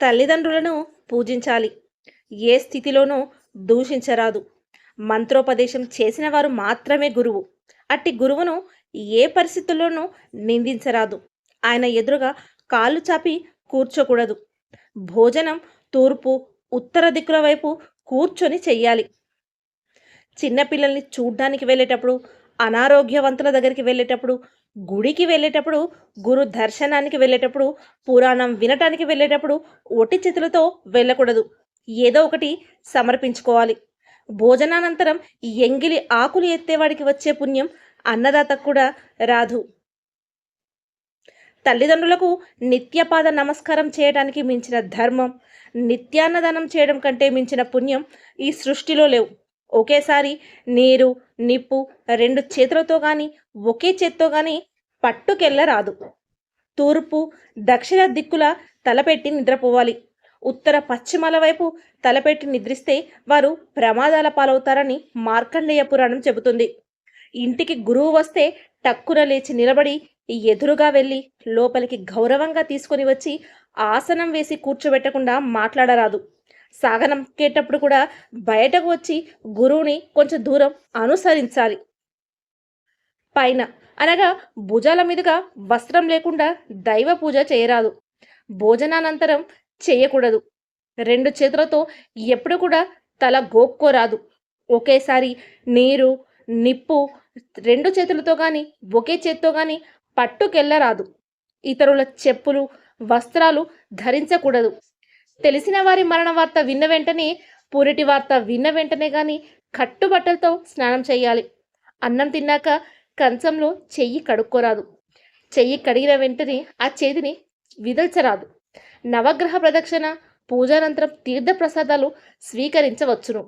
తల్లిదండ్రులను పూజించాలి. ఏ స్థితిలోనూ దూషించరాదు. మంత్రోపదేశం చేసిన వారు మాత్రమే గురువు. అట్టి గురువును ఏ పరిస్థితుల్లోనూ నిందించరాదు. ఆయన ఎదురుగా కాళ్ళు చాపి కూర్చోకూడదు. భోజనం తూర్పు ఉత్తర దిక్కుల వైపు కూర్చొని చెయ్యాలి. చిన్నపిల్లల్ని చూడ్డానికి వెళ్ళేటప్పుడు అనారోగ్యవంతుల దగ్గరికి వెళ్ళేటప్పుడు గుడికి వెళ్ళేటప్పుడు గురు దర్శనానికి వెళ్ళేటప్పుడు పురాణం వినటానికి వెళ్ళేటప్పుడు ఒట్టి చేతులతో వెళ్ళకూడదు. ఏదో ఒకటి సమర్పించుకోవాలి. భోజనానంతరం ఎంగిలి ఆకులు ఎత్తేవాడికి వచ్చే పుణ్యం అన్నదాతకు కూడా రాదు. తల్లిదండ్రులకు నిత్యపాద నమస్కారం చేయడానికి మించిన ధర్మం నిత్యాన్నదానం చేయడం కంటే మించిన పుణ్యం ఈ సృష్టిలో లేవు. ఒకేసారి నీరు నిప్పు రెండు చేతులతో కానీ ఒకే చేత్తో కానీ పట్టుకెళ్ళరాదు. తూర్పు దక్షిణ దిక్కుల తలపెట్టి నిద్రపోవాలి. ఉత్తర పశ్చిమాల వైపు తలపెట్టి నిద్రిస్తే వారు ప్రమాదాల పాలవుతారని మార్కండేయ పురాణం చెబుతుంది. ఇంటికి గురువు వస్తే టక్కున లేచి నిలబడి ఎదురుగా వెళ్ళి లోపలికి గౌరవంగా తీసుకొని వచ్చి ఆసనం వేసి కూర్చోబెట్టకుండా మాట్లాడరాదు. సాగనంకేటప్పుడు కూడా బయటకు వచ్చి గురువుని కొంచెం దూరం అనుసరించాలి. పైన అనగా భుజాల మీదుగా వస్త్రం లేకుండా దైవ పూజ చేయరాదు. భోజనానంతరం చేయకూడదు. రెండు చేతులతో ఎప్పుడు కూడా తల గోక్కోరాదు. ఒకేసారి నీరు నిప్పు రెండు చేతులతో కానీ ఒకే చేత్తో కానీ పట్టుకెళ్ళరాదు. ఇతరుల చెప్పులు వస్త్రాలు ధరించకూడదు. తెలిసిన వారి మరణ వార్త విన్న వెంటనే పూరిటి వార్త విన్న వెంటనే కానీ కట్టుబట్టలతో స్నానం చేయాలి. అన్నం తిన్నాక కంచంలో చెయ్యి కడుక్కోరాదు. చెయ్యి కడిగిన వెంటనే ఆ చేతిని విదల్చరాదు. నవగ్రహ ప్రదక్షిణ పూజానంతరం తీర్థ ప్రసాదాలు స్వీకరించవచ్చును.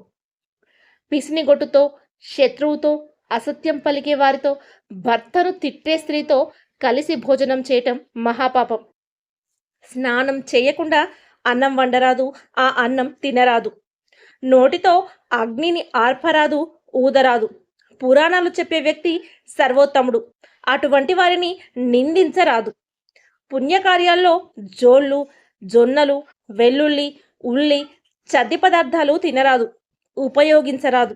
పిసినిగొట్టుతో శత్రువుతో అసత్యం పలికే వారితో భర్తను తిట్టే స్త్రీతో కలిసి భోజనం చేయటం మహాపాపం. స్నానం చేయకుండా అన్నం వండరాదు ఆ అన్నం తినరాదు. నోటితో అగ్నిని ఆర్పరాదు ఊదరాదు. పురాణాలు చెప్పే వ్యక్తి సర్వోత్తముడు. అటువంటి వారిని నిందించరాదు. పుణ్యకార్యాల్లో జోళ్ళు జొన్నలు వెల్లుల్లి ఉల్లి చద్ది పదార్థాలు తినరాదు ఉపయోగించరాదు.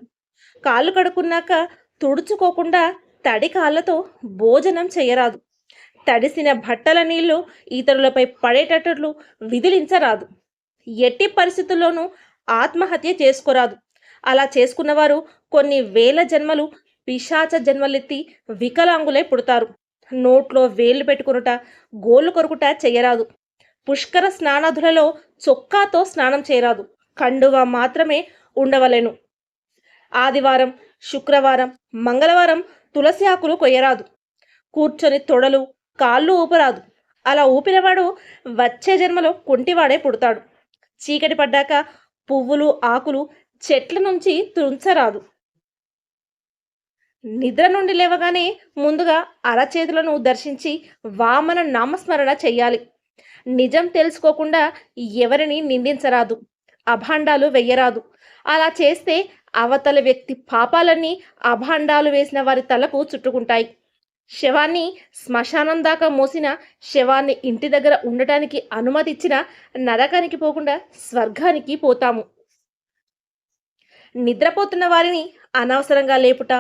కాళ్ళు కడుక్కున్నాక తుడుచుకోకుండా తడి కాళ్ళతో భోజనం చేయరాదు. తడిసిన బట్టల నీళ్ళు ఇతరులపై పడేటట్లు విదిలించరాదు. ఎట్టి పరిస్థితుల్లోనూ ఆత్మహత్య చేసుకోరాదు. అలా చేసుకున్నవారు కొన్ని వేల జన్మలు పిశాచ జన్మలెత్తి వికలాంగులై పుడతారు. నోట్లో వేళ్ళు పెట్టుకునుట గోళ్ళు కొరుకుట చేయరాదు పుష్కర స్నానాధులలో చొక్కాతో స్నానం చేయరాదు. కండువా మాత్రమే ఉండవలెను. ఆదివారం శుక్రవారం మంగళవారం తులసి ఆకులు కొయ్యరాదు. కూర్చొని తొడలు కాళ్ళు ఊపరాదు. అలా ఊపినవాడు వచ్చే జన్మలో కుంటివాడే పుడతాడు. చీకటి పడ్డాక పువ్వులు ఆకులు చెట్ల నుంచి తుంచరాదు. నిద్ర నుండి లేవగానే ముందుగా అరచేతులను దర్శించి వామన నామస్మరణ చెయ్యాలి. నిజం తెలుసుకోకుండా ఎవరిని నిందించరాదు. అభాండాలు వెయ్యరాదు. అలా చేస్తే అవతల వ్యక్తి పాపాలన్నీ అభాండాలు వేసిన వారి తలకు చుట్టుకుంటాయి. శవాన్ని శ్మశానం దాకా మోసిన శవాన్ని ఇంటి దగ్గర ఉండటానికి అనుమతి ఇచ్చిన నరకానికి పోకుండా స్వర్గానికి పోతాము. నిద్రపోతున్న వారిని అనవసరంగా లేపుట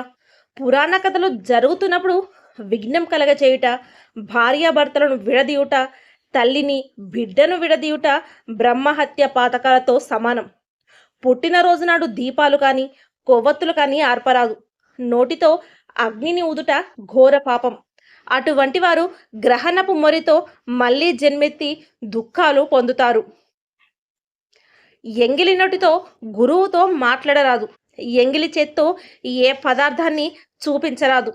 పురాణ కథలు జరుగుతున్నప్పుడు విఘ్నం కలగచేయుట భార్యాభర్తలను విడదీయుట తల్లిని బిడ్డను విడదీయుట బ్రహ్మహత్య పాతకాలతో సమానం. పుట్టినరోజు నాడు దీపాలు కానీ కొవ్వొత్తులు కానీ ఆర్పరాదు. నోటితో అగ్నిని ఊదుట ఘోర పాపం. అటువంటి వారు గ్రహణపు మొరితో మళ్ళీ జన్మెత్తి దుఃఖాలు పొందుతారు. ఎంగిలి నోటితో గురువుతో మాట్లాడరాదు. ఎంగిలి చేత్తో ఏ పదార్థాన్ని చూపించరాదు.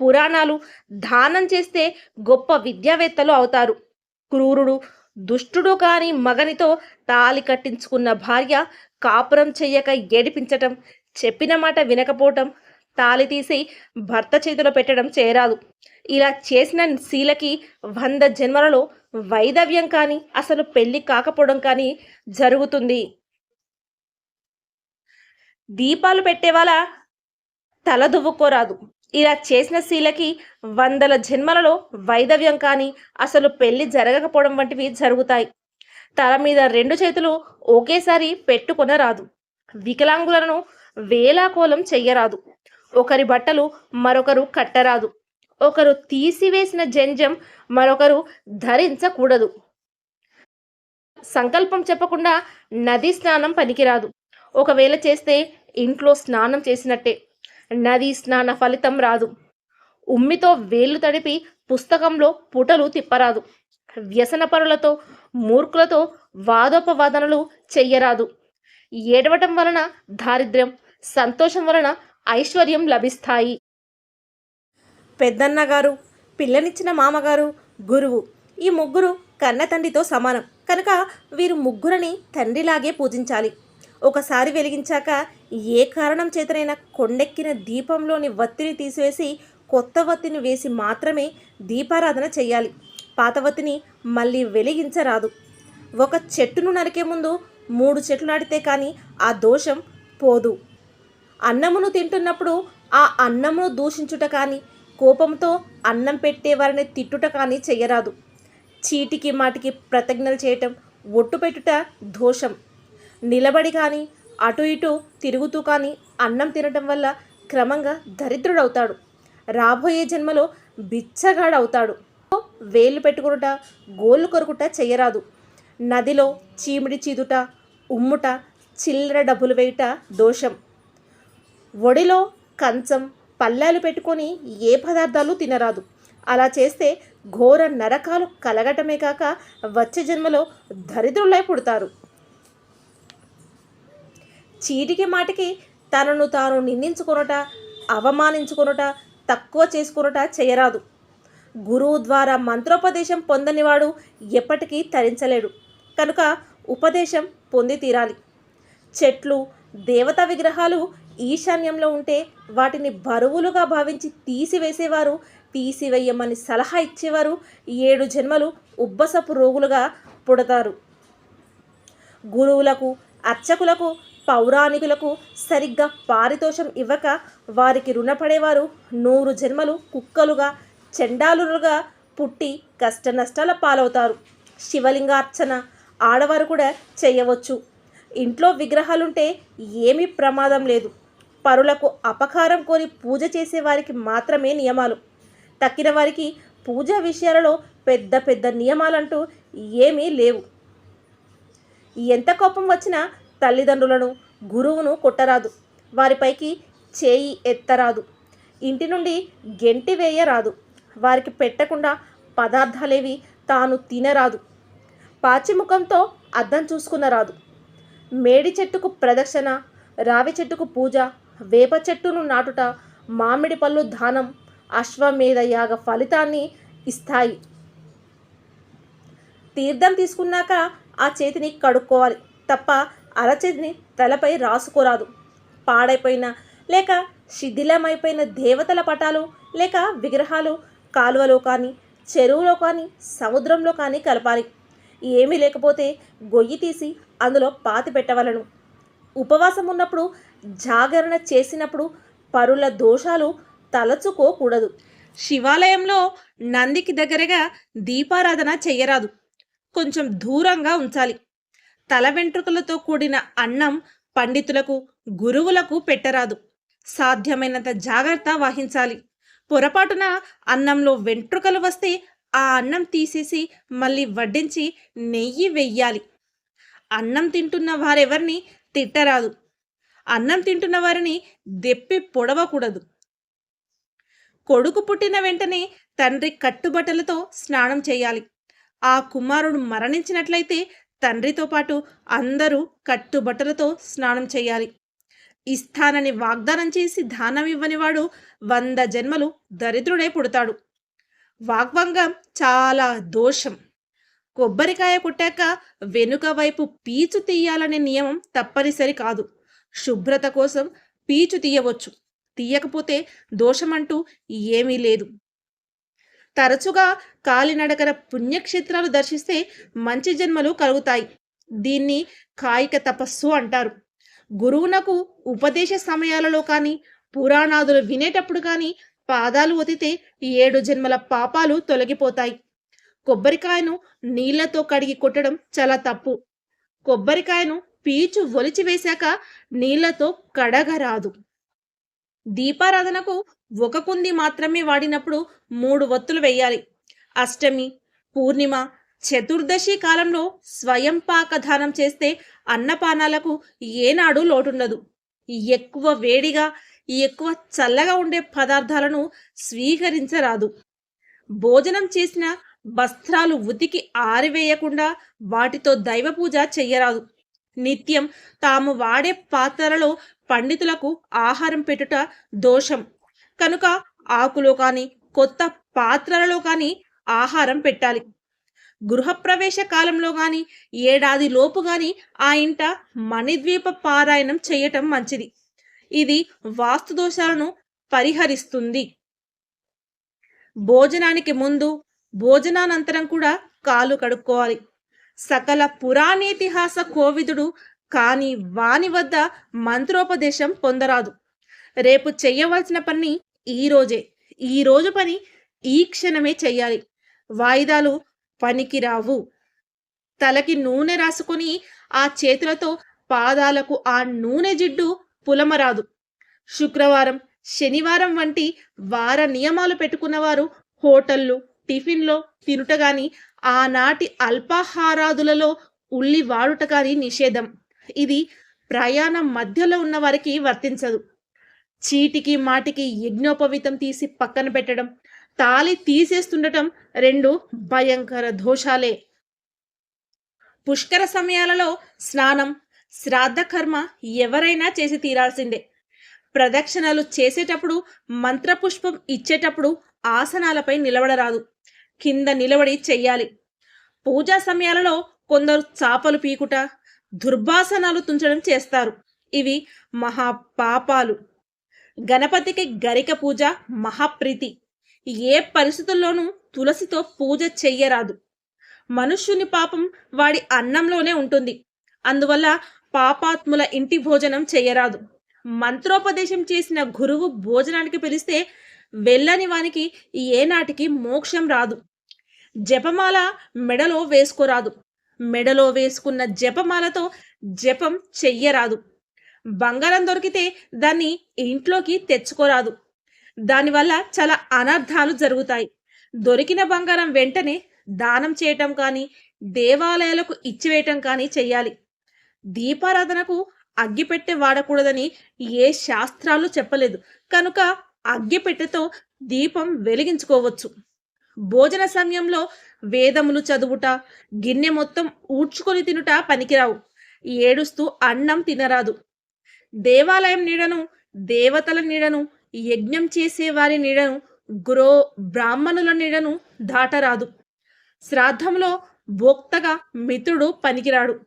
పురాణాలు దానం చేస్తే గొప్ప విద్యావేత్తలు అవుతారు. క్రూరుడు దుష్టుడు కాని మగనితో తాలి కట్టించుకున్న భార్య కాపురం చెయ్యక ఏడిపించటం చెప్పిన మాట వినకపోవటం తాలి తీసి భర్త చేతిలో పెట్టడం చేయరాదు. ఇలా చేసిన శీలకి వంద జన్మలలో వైదవ్యం కానీ అసలు పెళ్ళి కాకపోవడం కానీ జరుగుతుంది. దీపాలు పెట్టేవాళ్ళ తల దువ్వుకోరాదు. ఇలా చేసిన శీలకి వందల జన్మలలో వైదవ్యం కానీ అసలు పెళ్ళి జరగకపోవడం వంటివి జరుగుతాయి. తల మీద రెండు చేతులు ఒకేసారి పెట్టుకొనరాదు. వికలాంగులను వేలాకోలం చెయ్యరాదు. ఒకరి బట్టలు మరొకరు కట్టరాదు. ఒకరు తీసివేసిన జంజం మరొకరు ధరించకూడదు. సంకల్పం చెప్పకుండా నది స్నానం పనికిరాదు. ఒకవేళ చేస్తే ఇంట్లో స్నానం చేసినట్టే. నది స్నాన ఫలితం రాదు. ఉమ్మితో వేళ్ళు తడిపి పుస్తకంలో పుటలు తిప్పరాదు. వ్యసనపరులతో మూర్ఖులతో వాదోపవాదనలు చెయ్యరాదు. ఏడవటం వలన దారిద్ర్యం సంతోషం వలన ఐశ్వర్యం లభిస్తాయి. పెద్దన్నగారు పిల్లనిచ్చిన మామగారు గురువు ఈ ముగ్గురు కన్న తండ్రితో సమానం. కనుక వీరు ముగ్గురని తండ్రిలాగే పూజించాలి. ఒకసారి వెలిగించాక ఏ కారణం చేతనైనా కొండెక్కిన దీపంలోని వత్తిని తీసివేసి కొత్త వత్తిని వేసి మాత్రమే దీపారాధన చేయాలి. పాత వత్తిని మళ్ళీ వెలిగించరాదు. ఒక చెట్టును నరికే ముందు మూడు చెట్లు నాటితే కానీ ఆ దోషం పోదు. అన్నమును తింటున్నప్పుడు ఆ అన్నమును దూషించుట కానీ కోపంతో అన్నం పెట్టే వారిని తిట్టుట కానీ చెయ్యరాదు. చీటికి మాటికి ప్రతిజ్ఞలు చేయటం ఒట్టు పెట్టుట దోషం. నిలబడి కానీ అటు ఇటు తిరుగుతూ కానీ అన్నం తినటం వల్ల క్రమంగా దరిద్రుడవుతాడు. రాబోయే జన్మలో బిచ్చగాడవుతాడు. వేలు పెట్టుకునుట గోళ్ళు కొరుకుట చెయ్యరాదు. నదిలో చీమిడి చీదుట ఉమ్ముట చిల్లర డబ్బులు వేయుట దోషం. ఒడిలో కంచం పల్లాలు పెట్టుకొని ఏ పదార్థాలు తినరాదు. అలా చేస్తే ఘోర నరకాలు కలగటమే కాక వచ్చే జన్మలో దరిద్రులై పుడతారు. చీటికి మాటికి తనను తాను నిందించుకొనుట అవమానించుకొనుట తక్కువ చేసుకొనుట చేయరాదు. గురువు ద్వారా మంత్రోపదేశం పొందనివాడు ఎప్పటికీ తరించలేడు. కనుక ఉపదేశం పొంది తీరాలి. చెట్లు దేవతా విగ్రహాలు ఈశాన్యంలో ఉంటే వాటిని బరువులుగా భావించి తీసివేసేవారు తీసివేయమని సలహా ఇచ్చేవారు. ఏడు జన్మలు ఉబ్బసపు రోగులుగా పుడతారు. గురువులకు అర్చకులకు పౌరాణికులకు సరిగ్గా పారితోషం ఇవ్వక వారికి రుణపడేవారు. నూరు జన్మలు కుక్కలుగా చెండాలుగా పుట్టి కష్ట నష్టాల పాలవుతారు. శివలింగార్చన ఆడవారు కూడా చేయవచ్చు. ఇంట్లో విగ్రహాలుంటే ఏమీ ప్రమాదం లేదు. పరులకు అపకారం కోరి పూజ చేసే వారికి మాత్రమే నియమాలు. తక్కిన వారికి పూజా విషయాలలో పెద్ద పెద్ద నియమాలంటూ ఏమీ లేవు. ఎంత కోపం వచ్చినా తల్లిదండ్రులను గురువును కొట్టరాదు. వారిపైకి చేయి ఎత్తరాదు. ఇంటి నుండి గెంటి వేయరాదు. వారికి పెట్టకుండా పదార్థాలేవి తాను తినరాదు. పాచిముఖంతో అద్దం చూసుకునరాదు మేడి చెట్టుకు ప్రదక్షిణ రావి చెట్టుకు పూజ వేప చెట్టును నాటుట మామిడి పళ్ళు దానం అశ్వమేధ యాగ ఫలితాన్ని ఇస్తాయి. తీర్థం తీసుకున్నాక ఆ చేతిని కడుక్కోవాలి తప్ప అరచేతిని తలపై రాసుకోరాదు. పాడైపోయిన లేక శిథిలమైపోయిన దేవతల పటాలు లేక విగ్రహాలు కాలువలో కానీ చెరువులో కానీ సముద్రంలో కానీ కలపాలి. ఏమీ లేకపోతే గొయ్యి తీసి అందులో పాతి పెట్టవలను. ఉపవాసం ఉన్నప్పుడు జాగరణ చేసినప్పుడు పరుల దోషాలు తలచుకోకూడదు. శివాలయంలో నందికి దగ్గరగా దీపారాధన చెయ్యరాదు కొంచెం దూరంగా ఉంచాలి. తల వెంట్రుకలతో కూడిన అన్నం పండితులకు గురువులకు పెట్టరాదు. సాధ్యమైనంత జాగ్రత్త వహించాలి. పొరపాటున అన్నంలో వెంట్రుకలు వస్తే ఆ అన్నం తీసేసి మళ్ళీ వడ్డించి నెయ్యి వెయ్యాలి. అన్నం తింటున్న వారెవరిని తిట్టరాదు. అన్నం తింటున్న వారిని దెప్పి పొడవకూడదు. కొడుకు పుట్టిన వెంటనే తండ్రి కట్టుబట్టలతో స్నానం చేయాలి. ఆ కుమారుడు మరణించినట్లయితే తండ్రితో పాటు అందరూ కట్టుబట్టలతో స్నానం చేయాలి. ఇస్తానని వాగ్దానం చేసి దానం ఇవ్వని వాడు వంద జన్మలు దరిద్రుడై పుడతాడు. వాగ్భంగం చాలా దోషం. కొబ్బరికాయ కొట్టాక వెనుక వైపు పీచు తీయాలనే నియమం తప్పనిసరి కాదు. శుభ్రత కోసం పీచు తీయవచ్చు. తీయకపోతే దోషమంటూ ఏమీ లేదు. తరచుగా కాలినడకన పుణ్యక్షేత్రాలు దర్శిస్తే మంచి జన్మలు కలుగుతాయి. దీన్ని కాయిక తపస్సు అంటారు. గురువునకు ఉపదేశ సమయాలలో కానీ పురాణాదులు వినేటప్పుడు కానీ పాదాలు ఒతితే ఏడు జన్మల పాపాలు తొలగిపోతాయి. కొబ్బరికాయను నీళ్ళతో కడిగి కొట్టడం చాలా తప్పు. కొబ్బరికాయను పీచు ఒలిచి వేశాక నీళ్ళతో కడగరాదు దీపారాధనకు ఒక కుంది మాత్రమే వాడినప్పుడు మూడు ఒత్తులు వేయాలి. అష్టమి పూర్ణిమ చతుర్దశి కాలంలో స్వయం పాకధానం చేస్తే అన్నపానాలకు ఏనాడు లోటుండదు. ఎక్కువ వేడిగా ఎక్కువ చల్లగా ఉండే పదార్థాలను స్వీకరించరాదు. భోజనం చేసిన వస్త్రాలు ఉతికి ఆరివేయకుండా వాటితో దైవ పూజ చెయ్యరాదు. నిత్యం తాము వాడే పాత్రలలో పండితులకు ఆహారం పెట్టుట దోషం. కనుక ఆకులో కానీ కొత్త పాత్రలలో కానీ ఆహారం పెట్టాలి. గృహప్రవేశ కాలంలో కానీ ఏడాది లోపు గాని ఆ ఇంట మణిద్వీప పారాయణం చేయటం మంచిది. ఇది వాస్తు దోషాలను పరిహరిస్తుంది. భోజనానికి ముందు భోజనానంతరం కూడా కాలు కడుక్కోవాలి. సకల పురాణేతిహాస కోవిదుడు కాని వాని వద్ద మంత్రోపదేశం పొందరాదు. రేపు చెయ్యవలసిన పని ఈ రోజే. ఈ రోజు పని ఈ క్షణమే చెయ్యాలి. వాయిదాలు పనికి రావు తలకి నూనె రాసుకొని ఆ చేతులతో పాదాలకు ఆ నూనె జిడ్డు పులమరాదు. శుక్రవారం శనివారం వంటి వార నియమాలు పెట్టుకున్నవారు హోటళ్ళు టిఫిన్లో తినుటగాని ఆనాటి అల్పాహారాదులలో ఉల్లి వాడుట నిషేధం. ఇది ప్రయాణం మధ్యలో ఉన్న వారికి వర్తించదు. చీటికి మాటికి యజ్ఞోపవితం తీసి పక్కన పెట్టడం తాలి తీసేస్తుండటం రెండు భయంకర దోషాలే. పుష్కర సమయాలలో స్నానం శ్రాద్ధ కర్మ ఎవరైనా చేసి తీరాల్సిందే. ప్రదక్షిణలు చేసేటప్పుడు మంత్రపుష్పం ఇచ్చేటప్పుడు ఆసనాలపై నిలబడరాదు. కింద నిలబడి చెయ్యాలి. పూజా సమయాలలో కొందరు చాపలు పీకుట దుర్భాసనాలు తుంచడం చేస్తారు. ఇవి మహా పాపాలు గణపతికి గరిక పూజ మహాప్రీతి. ఏ పరిస్థితుల్లోనూ తులసితో పూజ చెయ్యరాదు. మనుష్యుని పాపం వాడి అన్నంలోనే ఉంటుంది. అందువల్ల పాపాత్ముల ఇంటి భోజనం చెయ్యరాదు. మంత్రోపదేశం చేసిన గురువు భోజనానికి పిలిస్తే వెళ్ళని వానికి ఏనాటికి మోక్షం రాదు. జపమాల మెడలో వేసుకోరాదు. మెడలో వేసుకున్న జపమాలతో జపం చెయ్యరాదు. బంగారం దొరికితే దాన్ని ఇంట్లోకి తెచ్చుకోరాదు. దానివల్ల చాలా అనర్థాలు జరుగుతాయి. దొరికిన బంగారం వెంటనే దానం చేయటం కానీ దేవాలయాలకు ఇచ్చివేయటం కానీ చెయ్యాలి. దీపారాధనకు అగ్గిపెట్టె వాడకూడదని ఏ శాస్త్రాలు చెప్పలేదు. కనుక అగ్గిపెట్టెతో దీపం వెలిగించుకోవచ్చు. భోజన సమయంలో వేదములు చదువుట గిన్నె మొత్తం ఊడ్చుకొని తినుట పనికిరావు. ఏడుస్తూ అన్నం తినరాదు. దేవాలయం నీడను దేవతల నీడను యజ్ఞం చేసే వారి నీడను గురో బ్రాహ్మణుల నీడను దాటరాదు. శ్రాద్ధంలో భోక్తగా మిత్రుడు పనికిరాడు.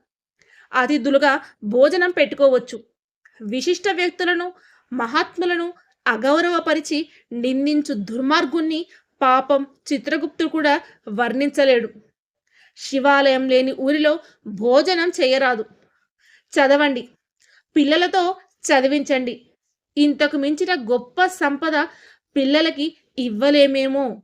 అతిథులుగా భోజనం పెట్టుకోవచ్చు. విశిష్ట వ్యక్తులను మహాత్ములను అగౌరవపరిచి నిందించు దుర్మార్గుణ్ణి పాపం చిత్రగుప్తుడు కూడా వర్ణించలేడు. శివాలయం లేని ఊరిలో భోజనం చేయరాదు. చదవండి. పిల్లలతో చదివించండి. ఇంతకు మించిన గొప్ప సంపద పిల్లలకి ఇవ్వలేమేమో.